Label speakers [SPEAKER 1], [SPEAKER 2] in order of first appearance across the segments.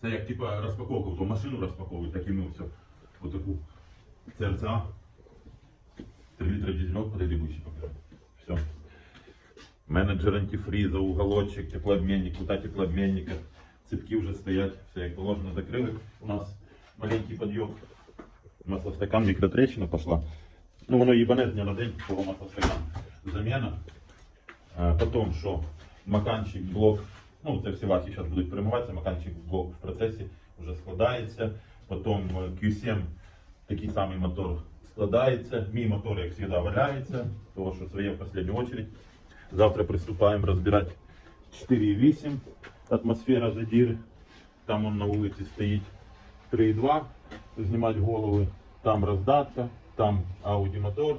[SPEAKER 1] Це як типа розпаковка, то машину розпаковують, ми все. Отаку ЦРЦА. 3 літра дизельок, подойди ближче покажу. Все. Менеджер антифріза, уголочек, теплообмінник, кута теплообмінника. Цепки вже стоять, все як положено закрили. У нас маленький підйом. Маслостакан, мікротрещина пошла. Ну воно їбане дня на день, того маслостакан. Заміна. А, потім що? Маканчик, блок. Ну, це всі вахи зараз будуть перемиватися, маканчик блок в процесі вже складається. Потім е, Q7, такий самий мотор складається. Мій мотор, як завжди, валяється, тому що своє в останню очередь. Завтра приступаємо розбирати 4,8 атмосфера задір. Там он на вулиці стоїть 3,2, знімати голови. Там роздатка, там Audi мотор,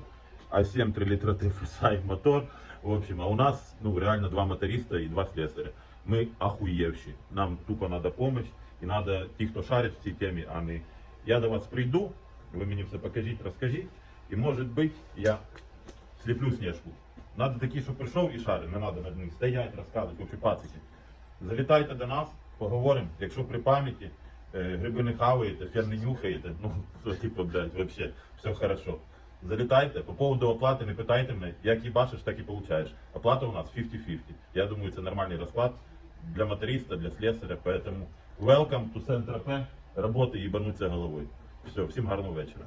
[SPEAKER 1] а 7 3 літра TFSI мотор. В общем, а у нас ну, реально два моториста і два слесаря. Ми ахуєвші. Нам тупо треба допомога і треба ті, хто шарить в цій темі, а не я до вас прийду, ви мені все покажіть, розкажіть. І може бути, я сліплю снежку. Надо такий, що прийшов і шарить, не треба над ним стоять, розказувати, вообще пацики. Залітайте до нас, поговоримо. Якщо при пам'яті, е, гриби не хаваєте, фен не нюхаєте, ну, то типу, блядь, вообще, все хорошо. Залітайте, по поводу оплати не питайте мене, як бачиш, так і получаєш. Оплата у нас 50-50. Я думаю, це нормальний розклад для моториста, для слесаря, поэтому welcome to Центр П. Роботи їбануться головою. Все, всім гарного вечора.